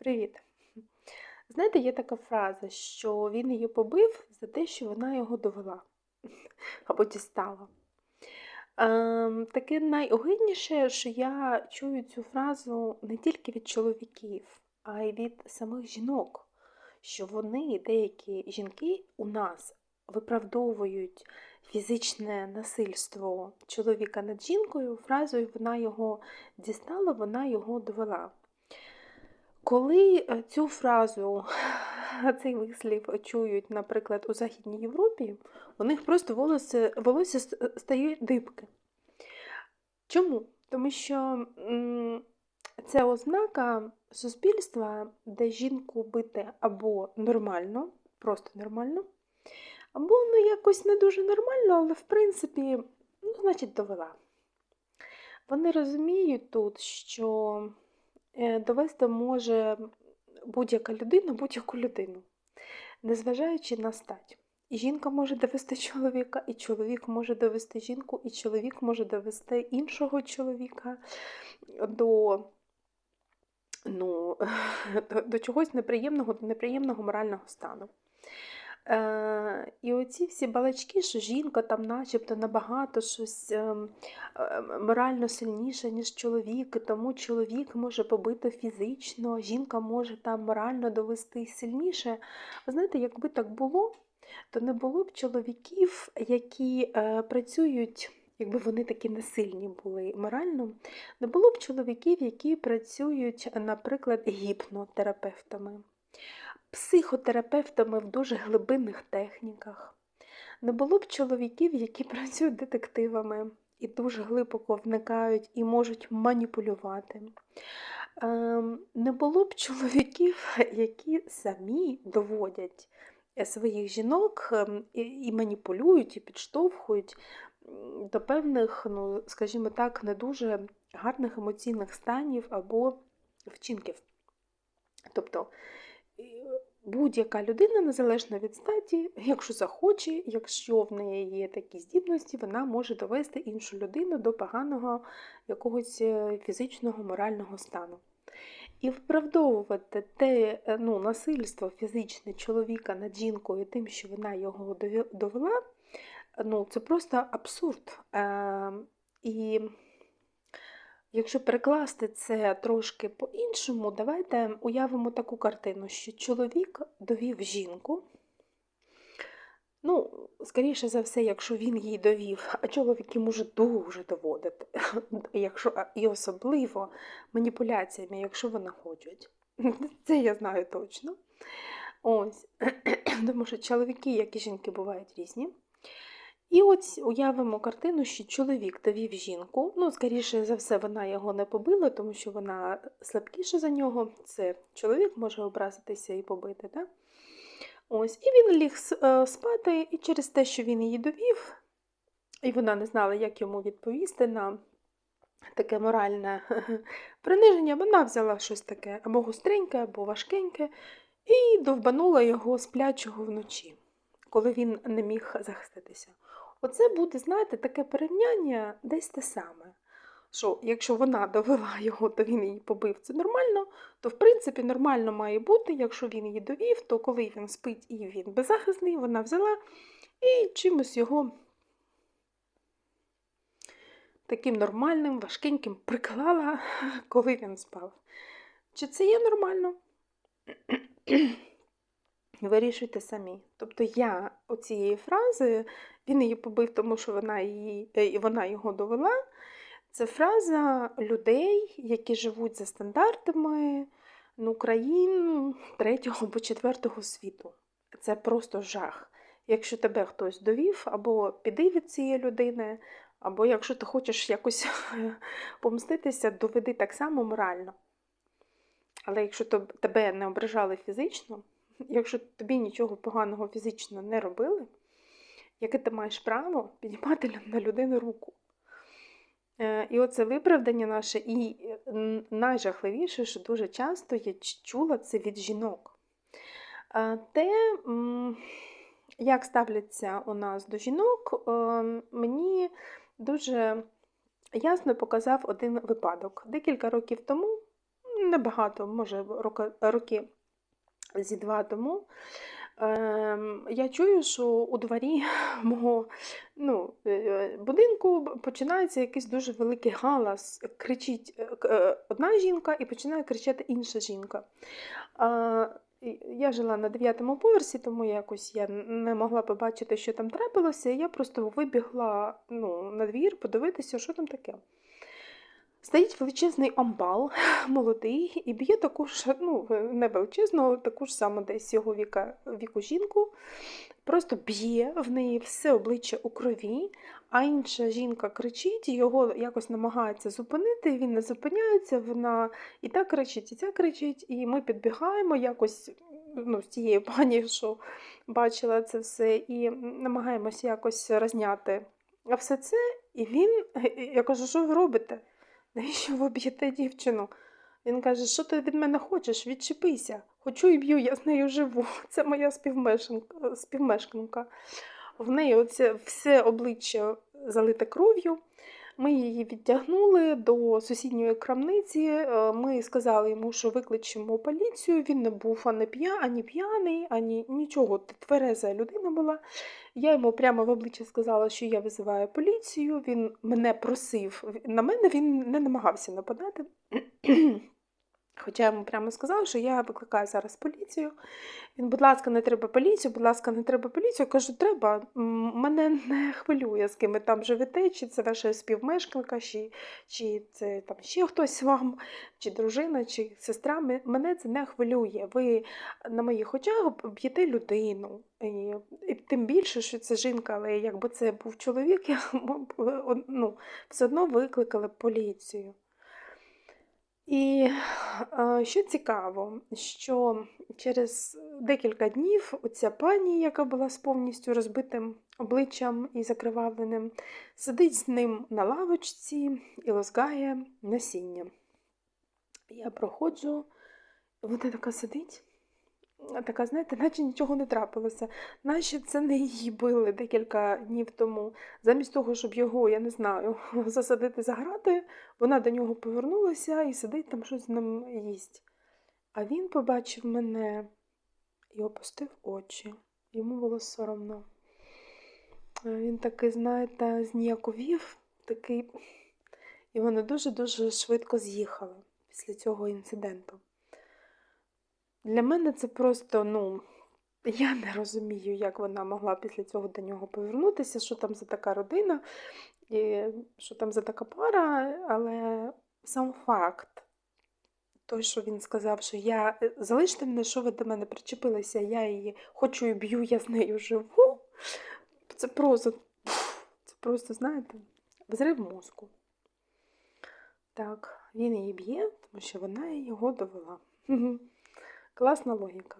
Привіт. Знаєте, є така фраза, що він її побив за те, що вона його довела або дістала. Ем, таке найогидніше, що я чую цю фразу не тільки від чоловіків, а й від самих жінок, що вони, деякі жінки у нас виправдовують фізичне насильство чоловіка над жінкою, фразою вона його дістала, вона його довела. Коли е, цю фразу, цей вислів чують, наприклад, у Західній Європі, у них просто волосся, волосся ст- стає дибки. Чому? Тому що це ознака суспільства, де жінку бити або нормально, просто нормально, або ну якось не дуже нормально, але в принципі, ну, значить, довела. Вони розуміють тут, що довести може будь-яка людина будь-яку людину, незважаючи на стать. І жінка може довести чоловіка, і чоловік може довести жінку, і чоловік може довести іншого чоловіка до, ну, до, до чогось неприємного, до неприємного морального стану. Е, і оці всі балачки, що жінка там начебто набагато щось ем, е, морально сильніша, ніж чоловік, тому чоловік може побити фізично, жінка може там морально довести сильніше. Ви знаєте, якби так було, то не було б чоловіків, які е, працюють. Якби вони такі несильні були морально, не було б чоловіків, які працюють, наприклад, гіпнотерапевтами психотерапевтами в дуже глибинних техніках. Не було б чоловіків, які працюють детективами і дуже глибоко вникають і можуть маніпулювати. Ем, Не було б чоловіків, які самі доводять своїх жінок ем, і маніпулюють, і підштовхують до певних, ну, скажімо так, не дуже гарних емоційних станів або вчинків. Тобто будь-яка людина, незалежно від статі, якщо захоче, якщо в неї є такі здібності, вона може довести іншу людину до поганого якогось е, фізичного, морального стану. І виправдовувати те ну, насильство фізичне чоловіка над жінкою тим, що вона його довела, ну, це просто абсурд. Е, І Якщо перекласти це трошки по-іншому, давайте уявимо таку картину, що чоловік довів жінку. Ну, скоріше за все, якщо він їй довів, а чоловіки можуть дуже доводити, якщо, і особливо маніпуляціями, якщо вони хочуть. Це я знаю точно. Ось, Тому що чоловіки, як і жінки, бувають різні. І ось уявимо картину, що чоловік довів жінку. Ну, скоріше за все, вона його не побила, тому що вона слабкіша за нього. Це чоловік може образитися і побити. Так? Ось, І він ліг е, спати, і через те, що він її довів, і вона не знала, як йому відповісти на таке моральне приниження, вона взяла щось таке або гостреньке, або важкеньке, і довбанула його сплячого вночі, коли він не міг захиститися. Оце буде, знаєте, таке порівняння десь те саме. Що якщо вона довела його, то він її побив, це нормально, то в принципі нормально має бути, якщо він її довів, то коли він спить і він беззахисний, вона взяла і чимось його таким нормальним, важкеньким приклала, коли він спав. Чи це є нормально? Вирішуйте самі. Тобто я оцієї фрази, він її побив, тому що вона її, е, вона його довела. Це фраза людей, які живуть за стандартами ну, країн третього або четвертого світу. Це просто жах. Якщо тебе хтось довів, або піди від цієї людини, або якщо ти хочеш якось помститися, доведи так само морально. Але якщо тебе не ображали фізично, якщо тобі нічого поганого фізично не робили, яке ти маєш право піднімати на людину руку? Е, і оце виправдання наше, і найжахливіше, що дуже часто я чула це від жінок. Е, те, як ставляться у нас до жінок, е, мені дуже ясно показав один випадок. Декілька років тому небагато, може, роки зі два тому. Ем, я чую, що у дворі мого ну, е, будинку починається якийсь дуже великий галас. Кричить е, е, одна жінка і починає кричати інша жінка. Я жила на дев'ятому поверсі, тому якось я не могла побачити, що там трапилося. Я просто вибігла ну, на двір подивитися, що там таке. Стоїть величезний амбал, молодий, і б'є таку ж, ну, не величезну, але таку ж саму десь його віка, віку жінку. Просто б'є в неї все обличчя у крові, а інша жінка кричить, і його якось намагається зупинити, він не зупиняється, вона і так кричить, і ця кричить, і ми підбігаємо якось ну, з тією пані, що бачила це все, і намагаємося якось розняти все це, і він, я кажу, що ви робите? Навіщо ви б'єте дівчину? Він каже, що ти від мене хочеш? Відчепися. Хочу і б'ю, я з нею живу. Це моя співмешканка. В неї оце все обличчя залите кров'ю. Ми її відтягнули до сусідньої крамниці. Е, Ми сказали йому, що викличемо поліцію. Він не був ані п'я, ані п'яний, ані нічого. Твереза людина була. Я йому прямо в обличчя сказала, що я визиваю поліцію. Він мене просив. На мене він не намагався нападати. Хоча я йому прямо сказала, що я викликаю зараз поліцію. Він, будь ласка, не треба поліцію, будь ласка, не треба поліцію. Я кажу, треба. Мене не хвилює, з ким ви там живете, чи це ваша співмешканка, чи, чи це там ще хтось вам, чи дружина, чи сестра. Мене це не хвилює. Ви на моїх очах б'єте людину. І, і тим більше, що це жінка, але якби це був чоловік, я ну, все одно викликали б поліцію. І е, що цікаво, що через декілька днів оця пані, яка була з повністю розбитим обличчям і закривавленим, сидить з ним на лавочці і лозгає насіння. Я проходжу, вона така сидить, така, знаєте, наче нічого не трапилося, наче це не її били декілька днів тому. Замість того, щоб його, я не знаю, засадити за грати, вона до нього повернулася і сидить там щось з ним їсть. А він побачив мене і опустив очі. Йому було соромно. Він такий, знаєте, зніяковів, такий. І вони дуже-дуже швидко з'їхали після цього інциденту. Для мене це просто, ну, я не розумію, як вона могла після цього до нього повернутися, що там за така родина, і що там за така пара, але сам факт, той, що він сказав, що я е, залиште мене, що ви до мене причепилися, я її хочу і б'ю, я з нею живу. Це просто, це просто, знаєте, взрив мозку. Так, він її б'є, тому що вона його довела. Класна логіка.